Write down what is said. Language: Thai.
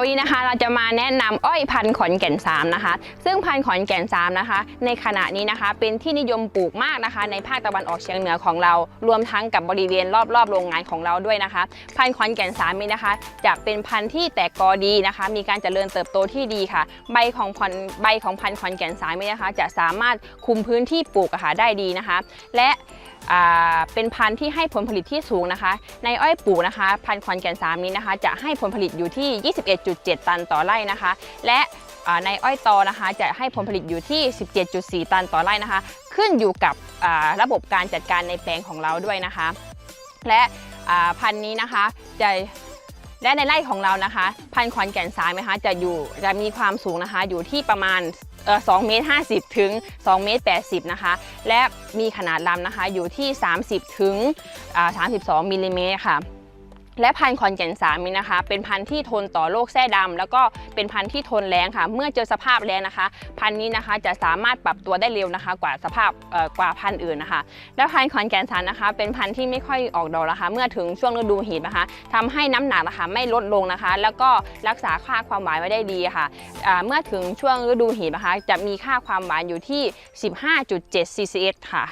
วันนี้นะคะเราจะมาแนะนำอ้อยพันธุ์ขอนแก่นสามนะคะ ซึ่งพันธุ์ขอนแก่นสามนะคะ ในขณะนี้นะคะ เป็นที่นิยมปลูกมากนะคะ ในภาคตะวันออกเฉียงเหนือของเรา รวมทั้งกับบริเวณรอบๆโรงงานของเราด้วยนะคะ พันธุ์ขอนแก่นสามนี้นะคะ จะเป็นพันธุ์ที่แตกกอดีนะคะ มีการเจริญเติบโตที่ดีค่ะ ใบของพันใบของพันธุ์ขอนแก่นสามนี้นะคะ จะสามารถคุมพื้นที่ปลูกะค่ะได้ดีนะคะ และ เป็นพันธุ์ที่ให้ผลผลิตที่สูงนะคะ ในอ้อยปู่นะคะ พันธุ์ขอนแก่นสามนี้นะคะ จะให้ผลผลิตอยู่ที่ 21.7 ตันต่อไร่นะคะ และในอ้อยตอนะคะ จะให้ผลผลิตอยู่ที่ 17.4 ตันต่อไร่นะคะ ขึ้นอยู่กับระบบการจัดการในแปลงของเราด้วยนะคะ และพันธุ์นี้นะคะจะ และในไร่ของเรานะคะ พันธุ์ขอนแก่นสายนะคะจะอยู่จะมีความสูงนะคะอยู่ที่ประมาณเอ่อ2เมตร50ถึง2เมตร80นะคะและมีขนาดลำนะคะอยู่ที่ 30ถึงอ่า32มิลลิเมตรค่ะ และพันธุ์ขอนแก่นสามีนะคะ เป็นพันธุ์ที่ทนต่อโรคแส้ดำแล้วก็เป็นพันธุ์ที่ทนแรงค่ะ เมื่อเจอสภาพแรงนะคะ พันธุ์นี้นะคะจะสามารถปรับตัวได้เร็วนะคะ กว่าสภาพกว่าพันธุ์อื่นนะคะ และพันธุ์ขอนแก่นสามนะคะ เป็นพันธุ์ที่ไม่ค่อยออกดอกนะคะ เมื่อถึงช่วงฤดูหีบนะคะทำให้น้ำหนักนะคะไม่ลดลงนะคะ แล้วก็รักษาค่าความหวานไว้ได้ดีค่ะเมื่อถึงช่วงฤดูหีบนะคะ จะมีค่าความหวานอยู่ที่ 15.7 CCS ค่ะ